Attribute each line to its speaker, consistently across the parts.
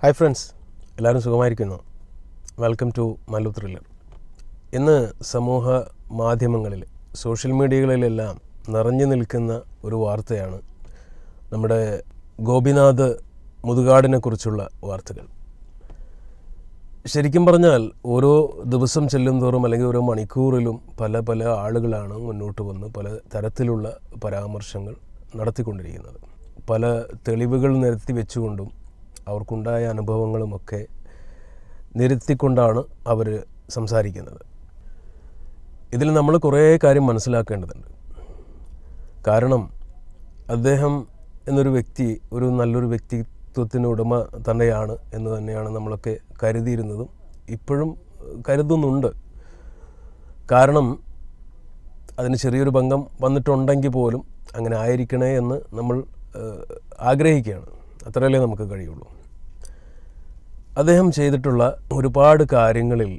Speaker 1: Hi friends എല്ലാവരും സുഖമായിരിക്കുന്നു. Welcome to Mallu thriller ഇന്ന് സമൂഹ മാധ്യമങ്ങളിൽ സോഷ്യൽ മീഡിയകളിലെല്ലാം നിറഞ്ഞു നിൽക്കുന്ന ഒരു വാർത്തയാണ് നമ്മുടെ ഗോപിനാഥ് മുതുകാടിനെ കുറിച്ചുള്ള വാർത്തകൾ. ശരിക്കും പറഞ്ഞാൽ ഓരോ ദിവസം ചെല്ലും തോറും അല്ലെങ്കിൽ ഓരോ മണിക്കൂറിലും പല പല ആളുകളാണ് മുന്നോട്ട് വന്ന് പല തരത്തിലുള്ള പരാമർശങ്ങൾ നടത്തിക്കൊണ്ടിരിക്കുന്നത്. പല തെളിവുകൾ നിരത്തി വെച്ചുകൊണ്ടും അവർക്കുണ്ടായ അനുഭവങ്ങളുമൊക്കെ നിരത്തിക്കൊണ്ടാണ് അവർ സംസാരിക്കുന്നത്. ഇതിൽ നമ്മൾ കുറേ കാര്യം മനസ്സിലാക്കേണ്ടതുണ്ട്. കാരണം അദ്ദേഹം എന്നൊരു വ്യക്തി ഒരു നല്ലൊരു വ്യക്തിത്വത്തിന് ഉടമ തന്നെയാണ് എന്ന് തന്നെയാണ് നമ്മളൊക്കെ കരുതിയിരുന്നതും ഇപ്പോഴും കരുതുന്നുണ്ട്. കാരണം അതിന് ചെറിയൊരു ഭംഗം വന്നിട്ടുണ്ടെങ്കിൽ പോലും അങ്ങനെ ആയിരിക്കണേ എന്ന് നമ്മൾ ആഗ്രഹിക്കുകയാണ്. അത്രയല്ലേ നമുക്ക് കഴിയുള്ളൂ. അദ്ദേഹം ചെയ്തിട്ടുള്ള ഒരുപാട് കാര്യങ്ങളിൽ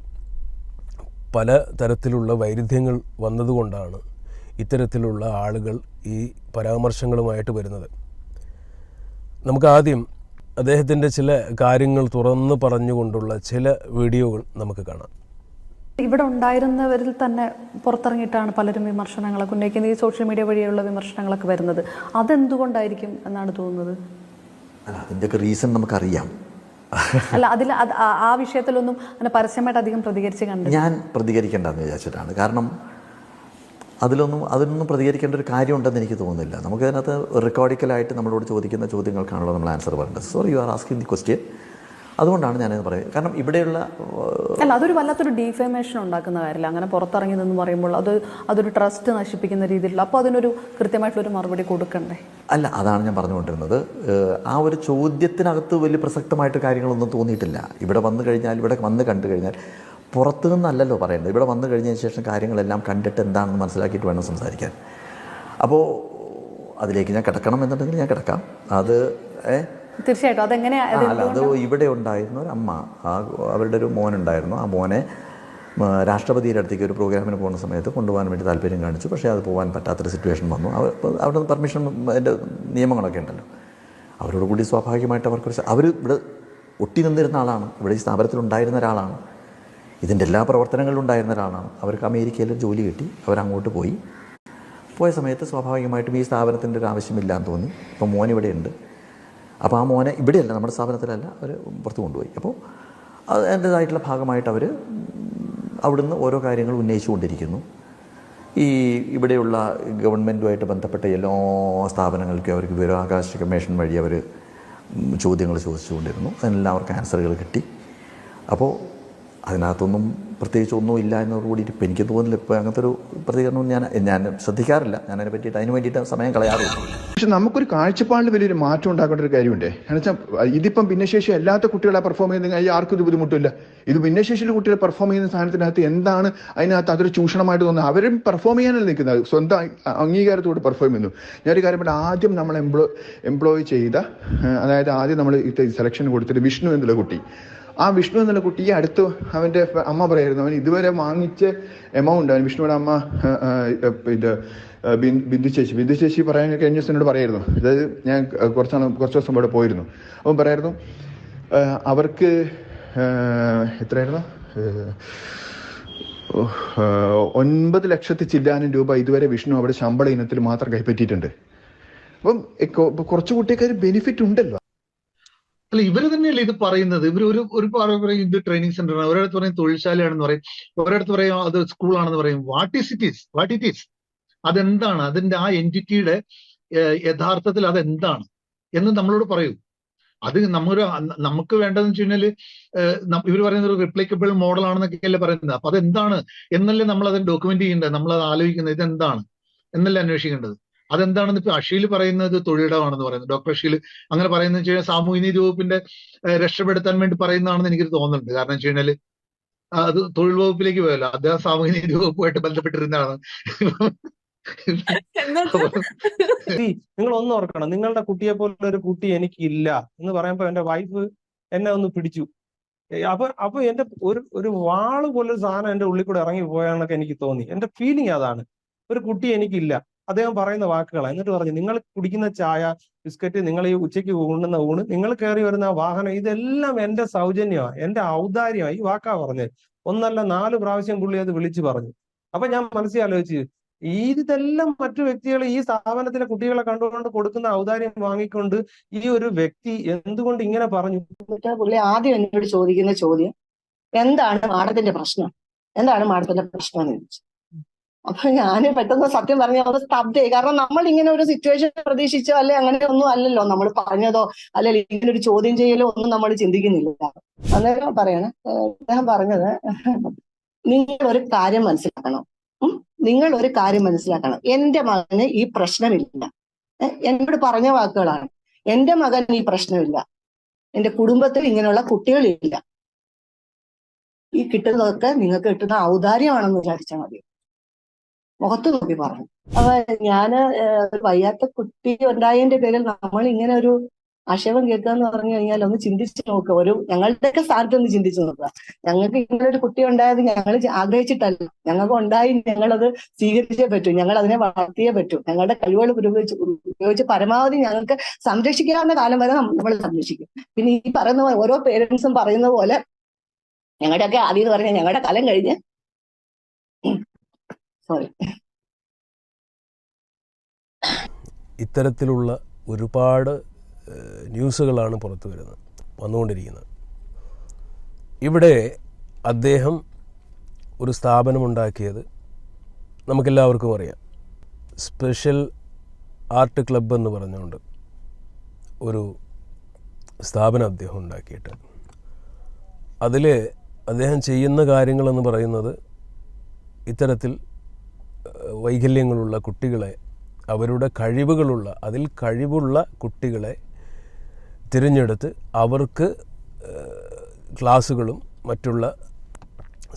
Speaker 1: പല തരത്തിലുള്ള വൈരുദ്ധ്യങ്ങൾ വന്നതുകൊണ്ടാണ് ഇത്തരത്തിലുള്ള ആളുകൾ ഈ പരാമർശങ്ങളുമായിട്ട് വരുന്നത്. നമുക്ക് ആദ്യം അദ്ദേഹത്തിന്റെ ചില കാര്യങ്ങൾ തുറന്നു പറഞ്ഞുകൊണ്ടുള്ള ചില വീഡിയോകൾ നമുക്ക് കാണാം.
Speaker 2: ഇവിടെ ഉണ്ടായിരുന്നവരിൽ തന്നെ പുറത്തിറങ്ങിയിട്ടാണ് പലരും വിമർശനങ്ങളൊക്കെ ഉന്നയിക്കുന്നത് ഈ സോഷ്യൽ മീഡിയ വഴിയുള്ള വിമർശനങ്ങളൊക്കെ വരുന്നത്. അതെന്തുകൊണ്ടായിരിക്കും എന്നാണ് തോന്നുന്നത്?
Speaker 3: അല്ല അതിന്റെയൊക്കെ റീസൺ നമുക്കറിയാം.
Speaker 2: അല്ല അതിൽ ആ- വിഷയത്തിലൊന്നും അങ്ങനെ പരസ്യമായിട്ട് അധികം പ്രതികരിച്ച് കണ്ടു
Speaker 3: ഞാൻ പ്രതികരിക്കേണ്ടെന്ന് വിചാരിച്ചിട്ടാണ്. കാരണം അതിലൊന്നും അതിനൊന്നും പ്രതികരിക്കേണ്ട ഒരു കാര്യമുണ്ടെന്ന് എനിക്ക് തോന്നുന്നില്ല. നമുക്കതിനകത്ത് റെക്കോർഡിക്കലായിട്ട് നമ്മളോട് ചോദിക്കുന്ന ചോദ്യങ്ങൾക്കാണല്ലോ നമ്മൾ ആൻസർ പറയേണ്ടത്. Sorry you are asking the question അതുകൊണ്ടാണ് ഞാനത് പറയുന്നത്. കാരണം ഇവിടെയുള്ള
Speaker 2: അല്ല അതൊരു വല്ലാത്തൊരു ഡീഫേമേഷൻ ഉണ്ടാക്കുന്ന കാര്യമില്ല. അങ്ങനെ പുറത്തിറങ്ങി നിന്ന് പറയുമ്പോൾ അത് അതൊരു ട്രസ്റ്റ് നശിപ്പിക്കുന്ന രീതിയിലുള്ള അപ്പോൾ അതിനൊരു കൃത്യമായിട്ടുള്ളൊരു മറുപടി കൊടുക്കണ്ടേ?
Speaker 3: അല്ല അതാണ് ഞാൻ പറഞ്ഞുകൊണ്ടിരുന്നത്. ആ ഒരു ചോദ്യത്തിനകത്ത് വലിയ പ്രസക്തമായിട്ട് കാര്യങ്ങളൊന്നും തോന്നിയിട്ടില്ല. ഇവിടെ വന്നു കഴിഞ്ഞാൽ ഇവിടെ വന്ന് കണ്ടു കഴിഞ്ഞാൽ പുറത്തു നിന്നല്ലല്ലോ പറയേണ്ടത് ഇവിടെ വന്നു കഴിഞ്ഞതിന് ശേഷം കാര്യങ്ങളെല്ലാം കണ്ടിട്ട് എന്താണെന്ന് മനസ്സിലാക്കിയിട്ട് വേണം സംസാരിക്കാൻ. അപ്പോൾ അതിലേക്ക് ഞാൻ കിടക്കണം എന്നുണ്ടെങ്കിൽ ഞാൻ കിടക്കാം. അത് ഏഹ്
Speaker 2: തീർച്ചയായിട്ടും. അതെങ്ങനെയാ
Speaker 3: അല്ല അത് ഇവിടെ ഉണ്ടായിരുന്ന ഒരു അമ്മ. ആ അവരുടെ ഒരു മോനുണ്ടായിരുന്നു. ആ മോനെ രാഷ്ട്രപതിയുടെ അടുത്തേക്ക് ഒരു പ്രോഗ്രാമിന് പോകുന്ന സമയത്ത് കൊണ്ടുപോകാൻ വേണ്ടി താല്പര്യം കാണിച്ചു. പക്ഷേ അത് പോകാൻ പറ്റാത്തൊരു സിറ്റുവേഷൻ വന്നു. അവർ അവിടെ നിന്ന് പെർമിഷൻ അതിന്റെ നിയമങ്ങളൊക്കെ ഉണ്ടല്ലോ. അവരോട് കൂടി സ്വാഭാവികമായിട്ട് അവർക്ക് അവർ ഇവിടെ ഒട്ടി നിന്നിരുന്ന ആളാണ്. ഇവിടെ ഈ സ്ഥാപനത്തിൽ ഉണ്ടായിരുന്ന ഒരാളാണ്. ഇതിന്റെ എല്ലാ പ്രവർത്തനങ്ങളിലും ഉണ്ടായിരുന്ന ഒരാളാണ്. അവർക്ക് അമേരിക്കയിൽ ജോലി കിട്ടി. അവരങ്ങോട്ട് പോയി. പോയ സമയത്ത് സ്വാഭാവികമായിട്ടും ഈ സ്ഥാപനത്തിന്റെ ഒരു ആവശ്യമില്ല എന്ന് തോന്നി. അപ്പോൾ മോൻ ഇവിടെ ഉണ്ട്. അപ്പോൾ ആ മോനെ ഇവിടെയല്ല നമ്മുടെ സ്ഥാപനത്തിലല്ല അവർ പുറത്ത് കൊണ്ടുപോയി. അപ്പോൾ അത് ഭാഗമായിട്ട് അവർ അവിടുന്ന് ഓരോ കാര്യങ്ങൾ ഉന്നയിച്ചുകൊണ്ടിരിക്കുന്നു. ഈ ഇവിടെയുള്ള ഗവൺമെന്റുമായിട്ട് ബന്ധപ്പെട്ട എല്ലാ സ്ഥാപനങ്ങൾക്കും അവർക്ക് വിവരാകാശ കമ്മീഷൻ വഴി അവർ ചോദ്യങ്ങൾ ചോദിച്ചുകൊണ്ടിരുന്നു. അതിനെല്ലാം അവർക്ക് ആൻസറുകൾ കിട്ടി. അപ്പോൾ അതിനകത്തൊന്നും പ്രത്യേകിച്ച് ഒന്നുമില്ല എന്നോട് കൂടി ഇപ്പം എനിക്ക് തോന്നുന്നില്ല ഇപ്പോൾ അങ്ങനത്തെ ഒരു പ്രതികരണം ഞാൻ ഞാൻ ശ്രദ്ധിക്കാറില്ല. ഞാൻ അതിനെ പറ്റിയിട്ട് അതിന് വേണ്ടിയിട്ട് സമയം കളയാറില്ല.
Speaker 4: പക്ഷെ നമുക്കൊരു കാഴ്ചപ്പാടിൽ വലിയൊരു മാറ്റം ഉണ്ടാക്കേണ്ട ഒരു കാര്യമുണ്ട്. എന്ന് വെച്ചാൽ ഇതിപ്പം ഭിന്നശേഷി അല്ലാത്ത കുട്ടികളെ പെർഫോം ചെയ്യുന്ന ആർക്കും ഇത് ബുദ്ധിമുട്ടില്ല. ഇത് ഭിന്നശേഷിയിലെ കുട്ടികളെ പെർഫോം ചെയ്യുന്ന സാധനത്തിനകത്ത് എന്താണ് അതിനകത്ത് അതൊരു ചൂഷണമായിട്ട് തോന്നുന്നത്? അവരും പെർഫോം ചെയ്യാനല്ല നിൽക്കുന്നത്. സ്വന്തം അംഗീകാരത്തോട് പെർഫോം ചെയ്യുന്നു. ഞാനൊരു കാര്യം പറഞ്ഞാൽ ആദ്യം നമ്മൾ എംപ്ലോ എംപ്ലോയ് ചെയ്ത അതായത് ആദ്യം നമ്മൾ ഇത് സെലക്ഷൻ കൊടുത്തിട്ട് വിഷ്ണു എന്നുള്ള കുട്ടി ആ വിഷ്ണു എന്നുള്ള കുട്ടിയെ അടുത്ത് അവന്റെ അമ്മ പറയായിരുന്നു അവൻ ഇതുവരെ വാങ്ങിച്ച എമൗണ്ട് അവൻ വിഷ്ണുവിടെ അമ്മ പിന്നെ ബിന്ദു ചേച്ചി ബിന്ദു ചേച്ചി പറയാൻ കഴിഞ്ഞ ദിവസം എന്നോട് പറയായിരുന്നു അതായത് ഞാൻ കുറച്ചാണ് കുറച്ച് ദിവസം ഇവിടെ പോയിരുന്നു. അവൻ പറയായിരുന്നു അവർക്ക് എത്രയായിരുന്നു? ഒൻപത് ലക്ഷത്തി ചില്ലാനും രൂപ ഇതുവരെ വിഷ്ണു അവിടെ ശമ്പള ഇനത്തിൽ മാത്രം കൈപ്പറ്റിയിട്ടുണ്ട്. അപ്പം കുറച്ച് കുട്ടിക്കാർ ബെനിഫിറ്റ് ഉണ്ടല്ലോ.
Speaker 5: അല്ല ഇവർ തന്നെയല്ലേ ഇത് പറയുന്നത്? ഇവർ ഒരു ഒരു പാറ പറയും ഇത് ട്രെയിനിങ് സെന്റർ ആണ്. ഒരിടത്ത് പറയും തൊഴിൽശാലയാണെന്ന് പറയും. ഒരിടത്ത് പറയും അത് സ്കൂളാണെന്ന് പറയും. What is it is what it is അതെന്താണ്? അതിന്റെ ആ എന്റിറ്റിയുടെ യഥാർത്ഥത്തിൽ അതെന്താണ്? എന്ന് നമ്മളോട് പറയൂ. അത് നമ്മളൊരു നമുക്ക് വേണ്ടതെന്ന് വെച്ച് കഴിഞ്ഞാൽ ഇവർ പറയുന്ന ഒരു റിപ്ലിക്കബിൾ മോഡൽ ആണെന്നൊക്കെയല്ലേ പറയുന്നത്. അപ്പൊ അതെന്താണ്? എന്നല്ലേ നമ്മൾ അത് ഡോക്യുമെന്റ് ചെയ്യേണ്ടത്? നമ്മൾ അത് ആലോചിക്കുന്നത് ഇതെന്താണ്? എന്നല്ലേ അന്വേഷിക്കേണ്ടത്? അതെന്താണെന്ന് ഇപ്പൊ അഷീൽ പറയുന്നത് തൊഴിലിടമാണെന്ന് പറയുന്നത് ഡോക്ടർ അഷീൽ അങ്ങനെ പറയുന്നത് വെച്ച് കഴിഞ്ഞാൽ സാമൂഹ്യ നീതി വകുപ്പിന്റെ രക്ഷപ്പെടുത്താൻ വേണ്ടി പറയുന്നതാണെന്ന് എനിക്ക് തോന്നുന്നുണ്ട് കാരണം വെച്ച് കഴിഞ്ഞാൽ അത് തൊഴിൽ വകുപ്പിലേക്ക് പോയല്ലോ. അദ്ദേഹം സാമൂഹ്യ നീതി വകുപ്പുമായിട്ട് ബന്ധപ്പെട്ടിരുന്നതാണ്.
Speaker 6: നിങ്ങൾ ഒന്ന് ഓർക്കണം. നിങ്ങളുടെ കുട്ടിയെ പോലെ ഒരു കുട്ടി എനിക്കില്ല എന്ന് പറയുമ്പോ എന്റെ വൈഫ് എന്നെ ഒന്ന് പിടിച്ചു. അപ്പൊ അപ്പൊ എന്റെ ഒരു ഒരു വാൾ പോലൊരു സാധനം എന്റെ ഉള്ളിൽ കൂടെ ഇറങ്ങി പോയാണെന്നൊക്കെ എനിക്ക് തോന്നി. എന്റെ ഫീലിംഗ് അതാണ്. ഒരു കുട്ടി എനിക്കില്ല. അദ്ദേഹം പറയുന്ന വാക്കുകളാണ് എന്നിട്ട് പറഞ്ഞു നിങ്ങൾ കുടിക്കുന്ന ചായ ബിസ്ക്കറ്റ് നിങ്ങൾ ഈ ഉച്ചയ്ക്ക് ഉണ്ണുന്ന ഊണ് നിങ്ങൾ കയറി വരുന്ന ആ വാഹനം ഇതെല്ലാം എന്റെ സൗജന്യമാണ് എന്റെ ഔദാര്യമാണ് ഈ വാക്കാ പറഞ്ഞത്. ഒന്നല്ല നാല് പ്രാവശ്യം പുള്ളി അത് വിളിച്ചു പറഞ്ഞു. അപ്പൊ ഞാൻ മനസ്സിൽ ആലോചിച്ച് ഇതെല്ലാം മറ്റു വ്യക്തികൾ ഈ സ്ഥാപനത്തിലെ കുട്ടികളെ കണ്ടുകൊണ്ട് കൊടുക്കുന്ന ഔദാര്യം വാങ്ങിക്കൊണ്ട് ഈ ഒരു വ്യക്തി എന്തുകൊണ്ട് ഇങ്ങനെ പറഞ്ഞു?
Speaker 7: പുള്ളി ആദ്യം എന്നോട് ചോദിക്കുന്ന ചോദ്യം എന്താണ് മാഡത്തിന്റെ പ്രശ്നം? എന്താണ് മാഡത്തിന്റെ പ്രശ്നം എന്ന് ചോദിച്ചു. അപ്പൊ ഞാൻ പെട്ടെന്ന് സത്യം പറഞ്ഞ അത് സ്തബ്ധയായി കാരണം നമ്മൾ ഇങ്ങനെ ഒരു സിറ്റുവേഷൻ പ്രതീക്ഷിച്ചോ അല്ലെ അങ്ങനെ ഒന്നും അല്ലല്ലോ. നമ്മൾ പറഞ്ഞതോ അല്ലെങ്കിൽ ഇങ്ങനെ ഒരു ചോദ്യം ചെയ്യലോ ഒന്നും നമ്മൾ ചിന്തിക്കുന്നില്ല. അന്നേരം പറയണേ അദ്ദേഹം പറഞ്ഞത് നിങ്ങൾ ഒരു കാര്യം മനസ്സിലാക്കണം. നിങ്ങൾ ഒരു കാര്യം മനസ്സിലാക്കണം. എന്റെ മകന് ഈ പ്രശ്നമില്ല. എന്നോട് പറഞ്ഞ വാക്കുകളാണ്. എന്റെ മകൻ ഈ പ്രശ്നമില്ല. എന്റെ കുടുംബത്തിൽ ഇങ്ങനെയുള്ള കുട്ടികളില്ല. ഈ കിട്ടുന്നതൊക്കെ നിങ്ങൾക്ക് കിട്ടുന്ന ഔദാര്യമാണെന്ന് വിചാരിച്ചാൽ മതി. മുഖത്ത് നോക്കി പറഞ്ഞു. അപ്പൊ ഞാൻ വയ്യാത്ത കുട്ടി ഉണ്ടായതിന്റെ പേരിൽ നമ്മൾ ഇങ്ങനെ ഒരു ആക്ഷേപം കേൾക്കുക എന്ന് പറഞ്ഞു കഴിഞ്ഞാൽ ഒന്ന് ചിന്തിച്ചു നോക്കുക ഒരു ഞങ്ങളുടെയൊക്കെ സ്ഥാനത്ത് ഒന്ന് ചിന്തിച്ചു നോക്കുക. ഞങ്ങൾക്ക് ഇങ്ങനെ ഒരു കുട്ടി ഉണ്ടായത് ഞങ്ങൾ ആഗ്രഹിച്ചിട്ടല്ല. ഞങ്ങൾക്ക് ഉണ്ടായി ഞങ്ങളത് സ്വീകരിച്ചേ പറ്റൂ. ഞങ്ങൾ അതിനെ വളർത്തിയേ പറ്റൂ. ഞങ്ങളുടെ കഴിവുകൾ ഉപയോഗിച്ച് ഉപയോഗിച്ച് പരമാവധി ഞങ്ങൾക്ക് സംരക്ഷിക്കാവുന്ന കാലം വരെ നമ്മൾ സംരക്ഷിക്കും. പിന്നെ ഈ പറയുന്ന ഓരോ പേരൻസും പറയുന്ന പോലെ ഞങ്ങളുടെയൊക്കെ ആദ്യം എന്ന് പറഞ്ഞാൽ ഞങ്ങളുടെ കാലം കഴിഞ്ഞ് സോറി
Speaker 1: ഇത്തരത്തിലുള്ള ഒരുപാട് ന്യൂസുകളാണ് പുറത്തു വരുന്നത് വന്നുകൊണ്ടിരിക്കുന്നത്. ഇവിടെ അദ്ദേഹം ഒരു സ്ഥാപനമുണ്ടാക്കിയത് നമുക്കെല്ലാവർക്കും അറിയാം. സ്പെഷ്യൽ ആർട്ട് ക്ലബ് എന്ന് പറഞ്ഞുകൊണ്ട് ഒരു സ്ഥാപനം അദ്ദേഹം ഉണ്ടാക്കിയിട്ട്. അതിൽ അദ്ദേഹം ചെയ്യുന്ന കാര്യങ്ങളെന്ന് പറയുന്നത് ഇത്തരത്തിൽ വൈകല്യങ്ങളുള്ള കുട്ടികളെ അവരുടെ കഴിവുകളുള്ള അതിൽ കഴിവുള്ള കുട്ടികളെ തിരഞ്ഞെടുത്ത് അവർക്ക് ക്ലാസ്സുകളും മറ്റുള്ള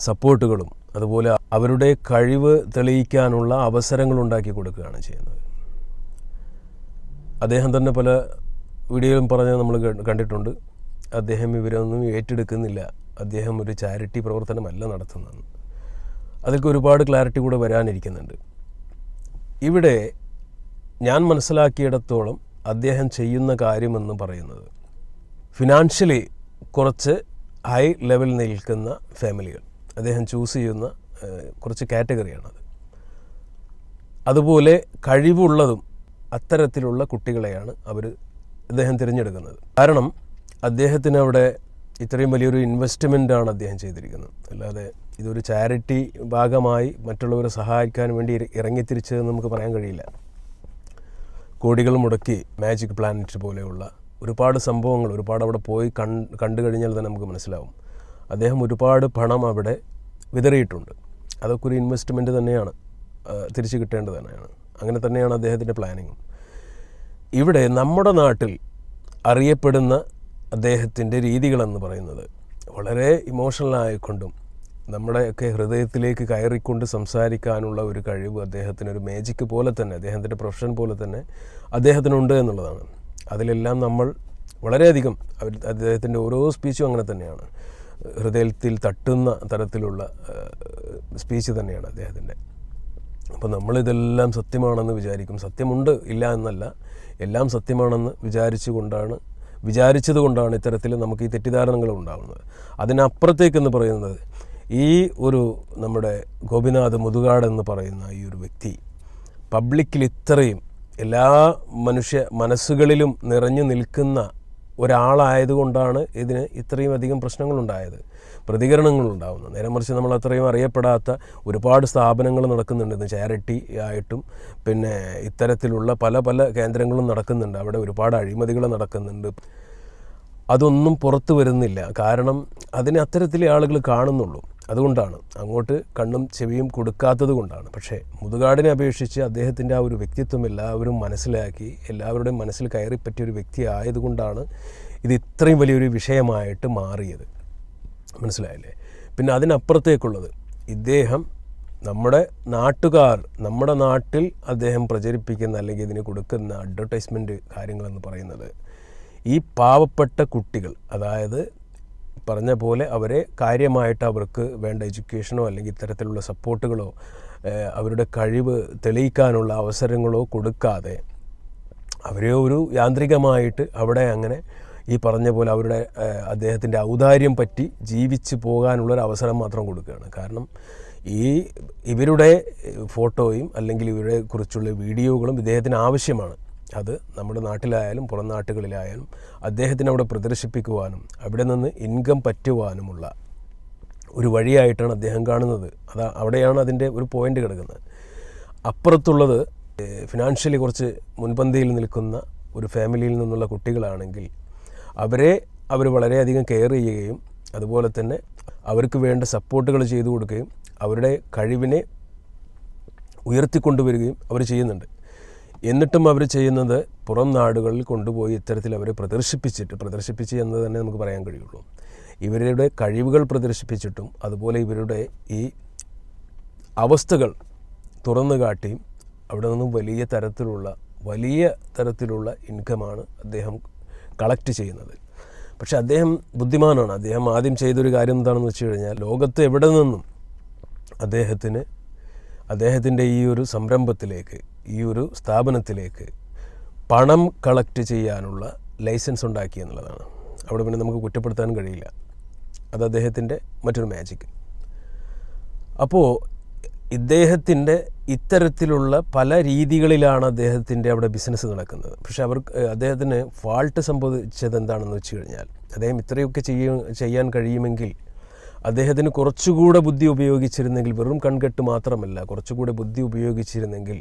Speaker 1: സപ്പോർട്ടുകളും അതുപോലെ അവരുടെ കഴിവ് തെളിയിക്കാനുള്ള അവസരങ്ങൾ ഉണ്ടാക്കി കൊടുക്കുകയാണ് ചെയ്യുന്നത്. അദ്ദേഹം തന്നെ പല വീഡിയോയിലും പറഞ്ഞ് നമ്മൾ കണ്ടിട്ടുണ്ട്. അദ്ദേഹം ഇവരൊന്നും ഏറ്റെടുക്കുന്നില്ല. അദ്ദേഹം ഒരു ചാരിറ്റി പ്രവർത്തനമല്ല നടത്തുന്നത് അതിലേക്ക് ഒരുപാട് ക്ലാരിറ്റി കൂടെ വരാനിരിക്കുന്നുണ്ട്. ഇവിടെ ഞാൻ മനസ്സിലാക്കിയിടത്തോളം അദ്ദേഹം ചെയ്യുന്ന കാര്യമെന്ന് പറയുന്നത്. ഫിനാൻഷ്യലി കുറച്ച് ഹൈ ലെവൽ നിൽക്കുന്ന ഫാമിലികൾ അദ്ദേഹം ചൂസ് ചെയ്യുന്ന കുറച്ച് കാറ്റഗറിയാണത് അതുപോലെ കഴിവുള്ളതും അത്തരത്തിലുള്ള കുട്ടികളെയാണ് അവർ അദ്ദേഹം തിരഞ്ഞെടുക്കുന്നത്. കാരണം അദ്ദേഹത്തിന് അവിടെ ഇത്രയും വലിയൊരു ഇൻവെസ്റ്റ്മെന്റാണ് അദ്ദേഹം ചെയ്തിരിക്കുന്നത്. അല്ലാതെ ഇതൊരു ചാരിറ്റി ഭാഗമായി മറ്റുള്ളവരെ സഹായിക്കാൻ വേണ്ടി ഇറ- ഇറങ്ങിത്തിരിച്ചതെന്ന് നമുക്ക് പറയാൻ കഴിയില്ല. കോടികൾ മുടക്കി മാജിക് പ്ലാനറ്റ് പോലെയുള്ള ഒരുപാട് സംഭവങ്ങൾ ഒരുപാട് അവിടെ പോയി കണ്ടു കഴിഞ്ഞാൽ തന്നെ നമുക്ക് മനസ്സിലാവും. അദ്ദേഹം ഒരുപാട് പണം അവിടെ വിതറിയിട്ടുണ്ട്. അതൊക്കെ ഒരു ഇൻവെസ്റ്റ്മെന്റ് തന്നെയാണ്. തിരിച്ചു കിട്ടേണ്ടത് തന്നെയാണ്. അങ്ങനെ തന്നെയാണ് അദ്ദേഹത്തിന്റെ പ്ലാനിങ്ങും ഇവിടെ നമ്മുടെ നാട്ടിൽ അറിയപ്പെടുന്ന അദ്ദേഹത്തിന്റെ രീതികളെന്ന് പറയുന്നത് വളരെ ഇമോഷണലായിക്കൊണ്ടും നമ്മുടെയൊക്കെ ഹൃദയത്തിലേക്ക് കയറിക്കൊണ്ട് സംസാരിക്കാനുള്ള ഒരു കഴിവ് അദ്ദേഹത്തിന് ഒരു മാജിക് പോലെ തന്നെ അദ്ദേഹത്തിന്റെ പ്രൊഫഷൻ പോലെ തന്നെ അദ്ദേഹത്തിനുണ്ട് എന്നുള്ളതാണ്. അതിലെല്ലാം നമ്മൾ വളരെയധികം അവർ അദ്ദേഹത്തിന്റെ ഓരോ സ്പീച്ചും അങ്ങനെ തന്നെയാണ്. ഹൃദയത്തിൽ തട്ടുന്ന തരത്തിലുള്ള സ്പീച്ച് തന്നെയാണ് അദ്ദേഹത്തിന്റെ. അപ്പോൾ നമ്മളിതെല്ലാം സത്യമാണെന്ന് വിചാരിക്കും. സത്യമുണ്ട് ഇല്ല എന്നല്ല. എല്ലാം സത്യമാണെന്ന് വിചാരിച്ചുകൊണ്ടാണ് വിചാരിച്ചത് കൊണ്ടാണ് ഇത്തരത്തിൽ നമുക്ക് ഈ തെറ്റിദ്ധാരണകൾ ഉണ്ടാകുന്നത്. അതിനപ്പുറത്തേക്കെന്ന് പറയുന്നത് ഈ ഒരു നമ്മുടെ ഗോപിനാഥ് മുതുകാട് എന്ന് പറയുന്ന ഈ ഒരു വ്യക്തി പബ്ലിക്കിൽ ഇത്രയും എല്ലാ മനുഷ്യ മനസ്സുകളിലും നിറഞ്ഞു നിൽക്കുന്ന ഒരാളായതുകൊണ്ടാണ് ഇതിന് ഇത്രയും അധികം പ്രശ്നങ്ങളുണ്ടായത്. പ്രതികരണങ്ങളുണ്ടാവുന്നത്. നേരെ മറിച്ച് നമ്മൾ അത്രയും അറിയപ്പെടാത്ത ഒരുപാട് സ്ഥാപനങ്ങൾ നടക്കുന്നുണ്ട്. ഇന്ന് ചാരിറ്റി ആയിട്ടും പിന്നെ ഇത്തരത്തിലുള്ള പല പല കേന്ദ്രങ്ങളും നടക്കുന്നുണ്ട്. അവിടെ ഒരുപാട് അഴിമതികൾ നടക്കുന്നുണ്ട്. അതൊന്നും പുറത്തു വരുന്നില്ല. കാരണം അതിനെ അത്തരത്തിലെ ആളുകൾ കാണുന്നുള്ളൂ. അതുകൊണ്ടാണ്. അങ്ങോട്ട് കണ്ണും ചെവിയും കൊടുക്കാത്തത് കൊണ്ടാണ്. പക്ഷേ മുതുകാടിനെ അപേക്ഷിച്ച് അദ്ദേഹത്തിന്റെ ആ ഒരു വ്യക്തിത്വം എല്ലാവരും മനസ്സിലാക്കി എല്ലാവരുടെയും മനസ്സിൽ കയറിപ്പറ്റിയ ഒരു വ്യക്തി ആയതുകൊണ്ടാണ് ഇത് ഇത്രയും വലിയൊരു വിഷയമായിട്ട് മാറിയത്. മനസ്സിലായില്ലേ? പിന്നെ അതിനപ്പുറത്തേക്കുള്ളത്. ഇദ്ദേഹം നമ്മുടെ നാട്ടുകാർ നമ്മുടെ നാട്ടിൽ അദ്ദേഹം പ്രചരിപ്പിക്കുന്ന അല്ലെങ്കിൽ ഇതിന് കൊടുക്കുന്ന അഡ്വർടൈസ്മെന്റ് കാര്യങ്ങളെന്ന് പറയുന്നത് ഈ പാവപ്പെട്ട കുട്ടികൾ അതായത് പറഞ്ഞ പോലെ അവരെ കാര്യമായിട്ട് അവർക്ക് വേണ്ട എഡ്യൂക്കേഷനോ അല്ലെങ്കിൽ ഇത്തരത്തിലുള്ള സപ്പോർട്ടുകളോ അവരുടെ കഴിവ് തെളിയിക്കാനുള്ള അവസരങ്ങളോ കൊടുക്കാതെ അവരെ ഒരു യാന്ത്രികമായിട്ട് അവിടെ അങ്ങനെ ഈ പറഞ്ഞ പോലെ അവരുടെ അദ്ദേഹത്തിന്റെ ഔദാര്യം പറ്റി ജീവിച്ച് പോകാനുള്ളൊരു അവസരം മാത്രം കൊടുക്കുകയാണ്. കാരണം ഈ ഇവരുടെ ഫോട്ടോയും അല്ലെങ്കിൽ ഇവരെ കുറിച്ചുള്ള വീഡിയോകളും ഇദ്ദേഹത്തിന് ആവശ്യമാണ്. അത് നമ്മുടെ നാട്ടിലായാലും പുറം നാട്ടുകളിലായാലും അദ്ദേഹത്തിന് അവിടെ പ്രദർശിപ്പിക്കുവാനും അവിടെ നിന്ന് ഇൻകം പറ്റുവാനുമുള്ള ഒരു വഴിയായിട്ടാണ് അദ്ദേഹം കാണുന്നത്. അതാ അവിടെയാണ് അതിന്റെ ഒരു പോയിന്റ് കിടക്കുന്നത്. അപ്പുറത്തുള്ളത് ഫിനാൻഷ്യലി കുറച്ച് മുൻപന്തിയിൽ നിൽക്കുന്ന ഒരു ഫാമിലിയിൽ നിന്നുള്ള കുട്ടികളാണെങ്കിൽ അവരെ അവർ വളരെയധികം കെയർ ചെയ്യുകയും അതുപോലെ തന്നെ അവർക്ക് വേണ്ട സപ്പോർട്ടുകൾ ചെയ്തു കൊടുക്കുകയും അവരുടെ കഴിവിനെ ഉയർത്തിക്കൊണ്ടുവരികയും അവർ ചെയ്യുന്നുണ്ട്. എന്നിട്ടും അവർ ചെയ്യുന്നത് പുറം നാടുകളിൽ കൊണ്ടുപോയി ഇത്തരത്തിൽ അവരെ പ്രദർശിപ്പിച്ചിട്ട് പ്രദർശിപ്പിച്ച് എന്ന് തന്നെ നമുക്ക് പറയാൻ കഴിയുള്ളൂ. ഇവരുടെ കഴിവുകൾ പ്രദർശിപ്പിച്ചിട്ടും അതുപോലെ ഇവരുടെ ഈ അവസ്ഥകൾ തുറന്നു കാട്ടിയും അവിടെ നിന്നും വലിയ തരത്തിലുള്ള വലിയ തരത്തിലുള്ള ഇൻകമാണ് അദ്ദേഹം കളക്ട് ചെയ്യുന്നത്. പക്ഷേ അദ്ദേഹം ബുദ്ധിമാനാണ്. അദ്ദേഹം ആദ്യം ചെയ്തൊരു കാര്യം എന്താണെന്ന് വെച്ച് കഴിഞ്ഞാൽ ലോകത്ത് എവിടെ നിന്നും അദ്ദേഹത്തിന് അദ്ദേഹത്തിന്റെ ഈ ഒരു സംരംഭത്തിലേക്ക് ഈ ഒരു സ്ഥാപനത്തിലേക്ക് പണം കളക്ട് ചെയ്യാനുള്ള ലൈസൻസ് ഉണ്ടാക്കി എന്നുള്ളതാണ്. അവിടെ പിന്നെ നമുക്ക് കുറ്റപ്പെടുത്താൻ കഴിയില്ല. അത് അദ്ദേഹത്തിന്റെ മറ്റൊരു മാജിക് അപ്പോൾ ഇദ്ദേഹത്തിന്റെ ഇത്തരത്തിലുള്ള പല രീതികളിലാണ് അദ്ദേഹത്തിന്റെ അവിടെ ബിസിനസ് നടക്കുന്നത്. പക്ഷേ അവർക്ക് അദ്ദേഹത്തിന് ഫാൾട്ട് സംഭവിച്ചത് എന്താണെന്ന് വെച്ച് കഴിഞ്ഞാൽ അദ്ദേഹം ഇത്രയൊക്കെ ചെയ്യ ചെയ്യാൻ കഴിയുമെങ്കിൽ അദ്ദേഹത്തിന് കുറച്ചുകൂടെ ബുദ്ധി ഉപയോഗിച്ചിരുന്നെങ്കിൽ വെറും കൺകെട്ട് മാത്രമല്ല കുറച്ചുകൂടെ ബുദ്ധി ഉപയോഗിച്ചിരുന്നെങ്കിൽ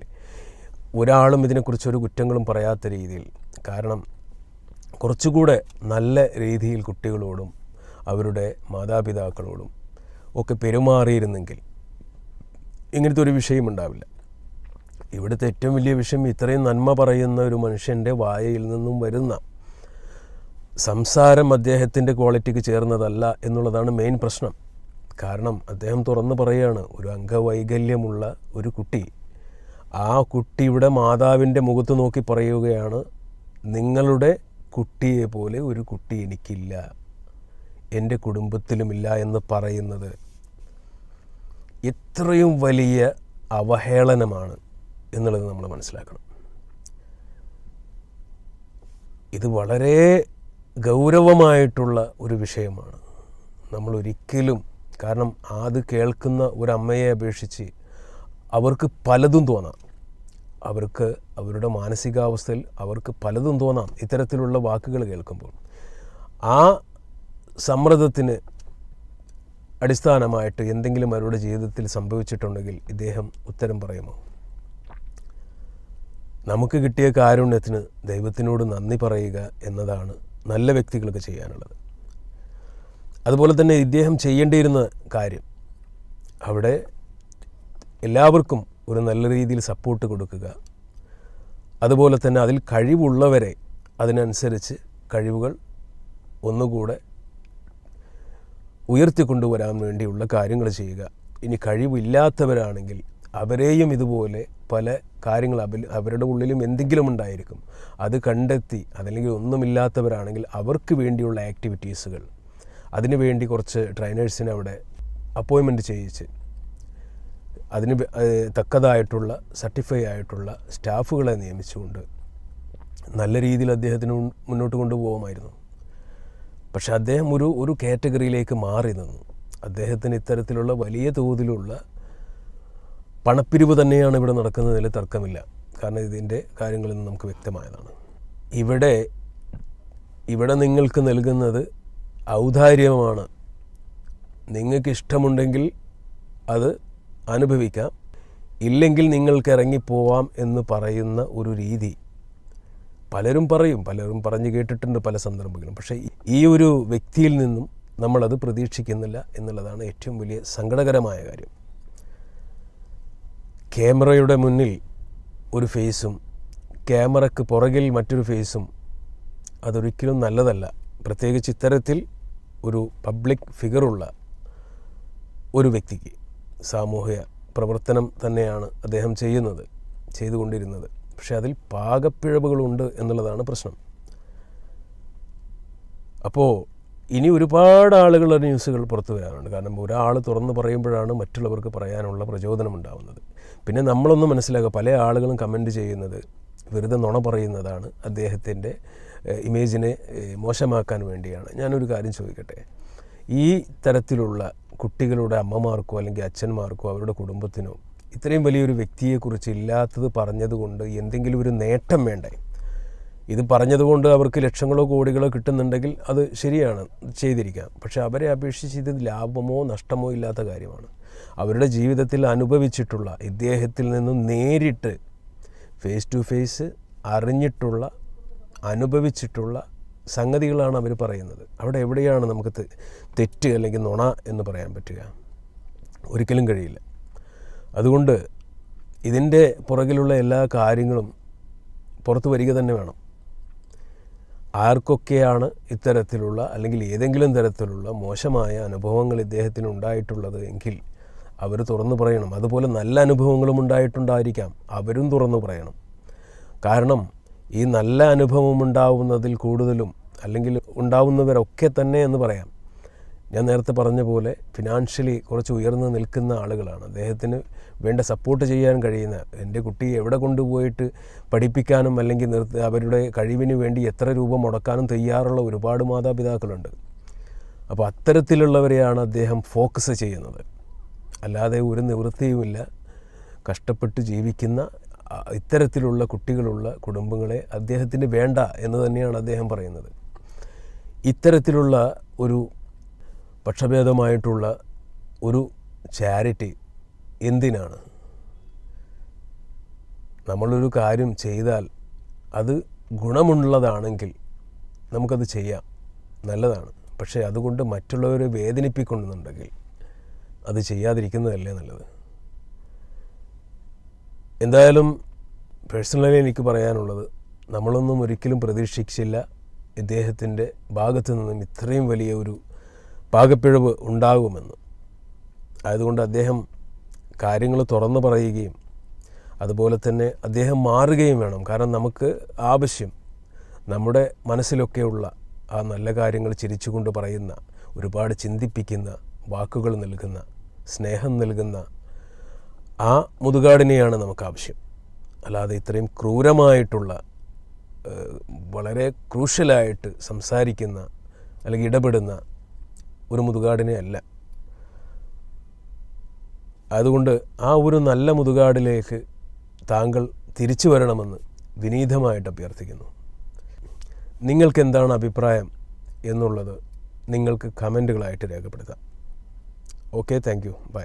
Speaker 1: ഒരാളും ഇതിനെക്കുറിച്ച് ഒരു കുറ്റങ്ങളും പറയാത്ത രീതിയിൽ കാരണം കുറച്ചുകൂടെ നല്ല രീതിയിൽ കുട്ടികളോടും അവരുടെ മാതാപിതാക്കളോടും ഒക്കെ പെരുമാറിയിരുന്നെങ്കിൽ ഇങ്ങനത്തെ ഒരു വിഷയം ഉണ്ടാവില്ല. ഇവിടുത്തെ ഏറ്റവും വലിയ വിഷയം ഇത്രയും നന്മ പറയുന്ന ഒരു മനുഷ്യന്റെ വായയിൽ നിന്നും വരുന്ന സംസാരം അദ്ദേഹത്തിന്റെ ക്വാളിറ്റിക്ക് ചേർന്നതല്ല എന്നുള്ളതാണ് മെയിൻ പ്രശ്നം. കാരണം അദ്ദേഹം തുറന്നു പറയുകയാണ് ഒരു അംഗവൈകല്യമുള്ള ഒരു കുട്ടി ആ കുട്ടിയുടെ മാതാവിന്റെ മുഖത്ത് നോക്കി പറയുകയാണ് നിങ്ങളുടെ കുട്ടിയെ പോലെ ഒരു കുട്ടി എനിക്കില്ല. എന്റെ കുടുംബത്തിലുമില്ല എന്ന് പറയുന്നത് ഇത്രയും വലിയ അവഹേളനമാണ് എന്നുള്ളത് നമ്മൾ മനസ്സിലാക്കണം. ഇത് വളരെ ഗൗരവമായിട്ടുള്ള ഒരു വിഷയമാണ്. നമ്മൾ ഒരിക്കലും കാരണം അത് കേൾക്കുന്ന ഒരു അമ്മയെ അപേക്ഷിച്ച് അവർക്ക് പലതും തോന്നാം. അവർക്ക് അവരുടെ മാനസികാവസ്ഥയിൽ അവർക്ക് പലതും തോന്നാം ഇത്തരത്തിലുള്ള വാക്കുകൾ കേൾക്കുമ്പോൾ. ആ സമ്മർദ്ദത്തിന് അടിസ്ഥാനമായിട്ട് എന്തെങ്കിലും അവരുടെ ജീവിതത്തിൽ സംഭവിച്ചിട്ടുണ്ടെങ്കിൽ ഇദ്ദേഹം ഉത്തരം പറയുമോ? നമുക്ക് കിട്ടിയ കാരുണ്യത്തിന് ദൈവത്തിനോട് നന്ദി പറയുക എന്നതാണ് നല്ല വ്യക്തികൾക്ക് ചെയ്യാനുള്ളത്. അതുപോലെ തന്നെ ഇദ്ദേഹം ചെയ്യേണ്ടിയിരുന്ന കാര്യം. അവിടെ എല്ലാവർക്കും ഒരു നല്ല രീതിയിൽ സപ്പോർട്ട് കൊടുക്കുക. അതുപോലെ തന്നെ അതിൽ കഴിവുള്ളവരെ അതിനനുസരിച്ച് കഴിവുകൾ ഒന്നുകൂടെ ഉയർത്തിക്കൊണ്ടുവരാൻ വേണ്ടിയുള്ള കാര്യങ്ങൾ ചെയ്യുക. ഇനി കഴിവില്ലാത്തവരാണെങ്കിൽ അവരെയും ഇതുപോലെ പല കാര്യങ്ങൾ അവരുടെ ഉള്ളിലും എന്തെങ്കിലും ഉണ്ടായിരിക്കും. അത് കണ്ടെത്തി അതല്ലെങ്കിൽ ഒന്നുമില്ലാത്തവരാണെങ്കിൽ അവർക്ക് വേണ്ടിയുള്ള ആക്ടിവിറ്റീസുകൾ അതിനു വേണ്ടി കുറച്ച് ട്രെയിനേഴ്സിനെ അവിടെ അപ്പോയിൻമെന്റ് ചെയ്യിച്ച് അതിന് തക്കതായിട്ടുള്ള സർട്ടിഫൈ ആയിട്ടുള്ള സ്റ്റാഫുകളെ നിയമിച്ചുകൊണ്ട് നല്ല രീതിയിൽ അദ്ദേഹത്തിന് മുന്നോട്ട് കൊണ്ടുപോകുമായിരുന്നു. പക്ഷേ അദ്ദേഹം ഒരു ഒരു കാറ്റഗറിയിലേക്ക് മാറി നിന്നു. അദ്ദേഹത്തിന് ഇത്തരത്തിലുള്ള വലിയ തോതിലുള്ള പണപ്പിരിവ് തന്നെയാണ് ഇവിടെ നടക്കുന്നതിൽ തർക്കമില്ല. കാരണം ഇതിന്റെ കാര്യങ്ങളിൽ നിന്ന് നമുക്ക് വ്യക്തമായതാണ്. ഇവിടെ ഇവിടെ നിങ്ങൾക്ക് നൽകുന്നത് ഔദാര്യമാണ്. നിങ്ങൾക്കിഷ്ടമുണ്ടെങ്കിൽ അത് അനുഭവിക്കാം. ഇല്ലെങ്കിൽ നിങ്ങൾക്ക് ഇറങ്ങിപ്പോവാം എന്ന് പറയുന്ന ഒരു രീതി പലരും പറയും. പലരും പറഞ്ഞു കേട്ടിട്ടുണ്ട് പല സന്ദർഭങ്ങളും പക്ഷേ ഈ ഒരു വ്യക്തിയിൽ നിന്നും നമ്മളത് പ്രതീക്ഷിക്കുന്നില്ല എന്നുള്ളതാണ് ഏറ്റവും വലിയ സങ്കടകരമായ കാര്യം. ക്യാമറയുടെ മുന്നിൽ ഒരു ഫേസും ക്യാമറയ്ക്ക് പുറകിൽ മറ്റൊരു ഫേസും അതൊരിക്കലും നല്ലതല്ല. പ്രത്യേകിച്ച് ഇത്തരത്തിൽ ഒരു പബ്ലിക് ഫിഗറുള്ള ഒരു വ്യക്തിക്ക്. സാമൂഹ്യ പ്രവർത്തനം തന്നെയാണ് അദ്ദേഹം ചെയ്യുന്നത് ചെയ്തുകൊണ്ടിരുന്നത്. പക്ഷേ അതിൽ പാകപ്പിഴവുകളുണ്ട് എന്നുള്ളതാണ് പ്രശ്നം. അപ്പോൾ ഇനി ഒരുപാട് ആളുകളുടെ ന്യൂസുകൾ പുറത്തു വരാറുണ്ട്. കാരണം ഒരാൾ തുറന്ന് പറയുമ്പോഴാണ് മറ്റുള്ളവർക്ക് പറയാനുള്ള പ്രചോദനം ഉണ്ടാവുന്നത്. പിന്നെ നമ്മളൊന്നും മനസ്സിലാക്കുക പല ആളുകളും കമന്റ് ചെയ്യുന്നത് വെറുതെ നുണ പറയുന്നതാണ് അദ്ദേഹത്തിന്റെ ഇമേജിനെ മോശമാക്കാൻ വേണ്ടിയാണ്. ഞാനൊരു കാര്യം ചോദിക്കട്ടെ? ഈ തരത്തിലുള്ള കുട്ടികളുടെ അമ്മമാർക്കോ അല്ലെങ്കിൽ അച്ഛന്മാർക്കോ അവരുടെ കുടുംബത്തിനോ ഇത്രയും വലിയൊരു വ്യക്തിയെക്കുറിച്ച് ഇല്ലാത്തത് പറഞ്ഞതുകൊണ്ട് എന്തെങ്കിലും ഒരു നേട്ടം വേണ്ടേ? ഇത് പറഞ്ഞതുകൊണ്ട് അവർക്ക് ലക്ഷങ്ങളോ കോടികളോ കിട്ടുന്നുണ്ടെങ്കിൽ അത് ശരിയാണ് ചെയ്തിരിക്കാം. പക്ഷേ അവരെ അപേക്ഷിച്ച് ഇത് ലാഭമോ നഷ്ടമോ ഇല്ലാത്ത കാര്യമാണ്. അവരുടെ ജീവിതത്തിൽ അനുഭവിച്ചിട്ടുള്ള ഇദ്ദേഹത്തിൽ നിന്നും നേരിട്ട് ഫേസ് ടു ഫേസ് അറിഞ്ഞിട്ടുള്ള അനുഭവിച്ചിട്ടുള്ള സംഗതികളാണ് അവർ പറയുന്നത്. അവിടെ എവിടെയാണ് നമുക്ക് തെറ്റ് അല്ലെങ്കിൽ നുണ എന്ന് പറയാൻ പറ്റുക? ഒരിക്കലും കഴിയില്ല. അതുകൊണ്ട് ഇതിന്റെ പുറകിലുള്ള എല്ലാ കാര്യങ്ങളും പുറത്തു വരിക തന്നെ വേണം. ആർക്കൊക്കെയാണ് ഇത്തരത്തിലുള്ള അല്ലെങ്കിൽ ഏതെങ്കിലും തരത്തിലുള്ള മോശമായ അനുഭവങ്ങൾ ഇദ്ദേഹത്തിന് ഉണ്ടായിട്ടുള്ളത് എങ്കിൽ അവർ തുറന്നു പറയണം. അതുപോലെ നല്ല അനുഭവങ്ങളും ഉണ്ടായിട്ടുണ്ടായിരിക്കാം. അവരും തുറന്നു പറയണം. കാരണം ഈ നല്ല അനുഭവം ഉണ്ടാവുന്നതിൽ കൂടുതലും അല്ലെങ്കിൽ ഉണ്ടാവുന്നവരൊക്കെ തന്നെ എന്ന് പറയാം. ഞാൻ നേരത്തെ പറഞ്ഞ പോലെ ഫിനാൻഷ്യലി കുറച്ച് ഉയർന്നു നിൽക്കുന്ന ആളുകളാണ്. അദ്ദേഹത്തിന് വേണ്ട സപ്പോർട്ട് ചെയ്യാൻ കഴിയുന്ന എന്റെ കുട്ടിയെ എവിടെ കൊണ്ടുപോയിട്ട് പഠിപ്പിക്കാനും അല്ലെങ്കിൽ നിർത്തി അവരുടെ കഴിവിന് വേണ്ടി എത്ര രൂപ മുടക്കാനും തയ്യാറുള്ള ഒരുപാട് മാതാപിതാക്കളുണ്ട്. അപ്പോൾ അത്തരത്തിലുള്ളവരെയാണ് അദ്ദേഹം ഫോക്കസ് ചെയ്യുന്നത്. അല്ലാതെ ഒരു നിവൃത്തിയുമില്ല. കഷ്ടപ്പെട്ട് ജീവിക്കുന്ന ഇത്തരത്തിലുള്ള കുട്ടികളുള്ള കുടുംബങ്ങളെ അദ്ദേഹത്തിന് വേണ്ട എന്ന് തന്നെയാണ് അദ്ദേഹം പറയുന്നത്. ഇത്തരത്തിലുള്ള ഒരു പക്ഷഭേദമായിട്ടുള്ള ഒരു ചാരിറ്റി എന്തിനാണ്? നമ്മളൊരു കാര്യം ചെയ്താൽ അത് ഗുണമുള്ളതാണെങ്കിൽ നമുക്കത് ചെയ്യാം. നല്ലതാണ്. പക്ഷേ അതുകൊണ്ട് മറ്റുള്ളവരെ വേദനിപ്പിക്കുന്നുണ്ടെങ്കിൽ അത് ചെയ്യാതിരിക്കുന്നതല്ലേ നല്ലത്? എന്തായാലും പേഴ്സണലി എനിക്ക് പറയാനുള്ളത് നമ്മളൊന്നും ഒരിക്കലും പ്രതീക്ഷിച്ചില്ല ഇദ്ദേഹത്തിന്റെ ഭാഗത്ത് നിന്നും ഇത്രയും വലിയ ഒരു പാകപ്പിഴവ് ഉണ്ടാകുമെന്ന്. ആയതുകൊണ്ട് അദ്ദേഹം കാര്യങ്ങൾ തുറന്നു പറയുകയും അതുപോലെ തന്നെ അദ്ദേഹം മാറുകയും വേണം. കാരണം നമുക്ക് ആവശ്യം നമ്മുടെ മനസ്സിലൊക്കെയുള്ള ആ നല്ല കാര്യങ്ങൾ ചിരിച്ചുകൊണ്ട് പറയുന്ന ഒരുപാട് ചിന്തിപ്പിക്കുന്ന വാക്കുകൾ നൽകുന്ന സ്നേഹം നൽകുന്ന ആ മുതുകാടിനെയാണ് നമുക്ക് ആവശ്യം അല്ലാതെ ഇത്രയും ക്രൂരമായിട്ടുള്ള വളരെ ക്രൂഷ്യലായിട്ട് സംസാരിക്കുന്ന അല്ലെങ്കിൽ ഇടപെടുന്ന ഒരു മുതുകാടിനെ അല്ല. അതുകൊണ്ട് ആ ഒരു നല്ല മുതുകാടിലേക്ക് താങ്കൾ തിരിച്ചു വരണമെന്ന് വിനീതമായിട്ട് അഭ്യർത്ഥിക്കുന്നു. നിങ്ങൾക്ക് എന്താണ് അഭിപ്രായം എന്നുള്ളത് നിങ്ങൾക്ക് കമന്റുകളായിട്ട് രേഖപ്പെടുത്താം. Okay thank you. ബൈ.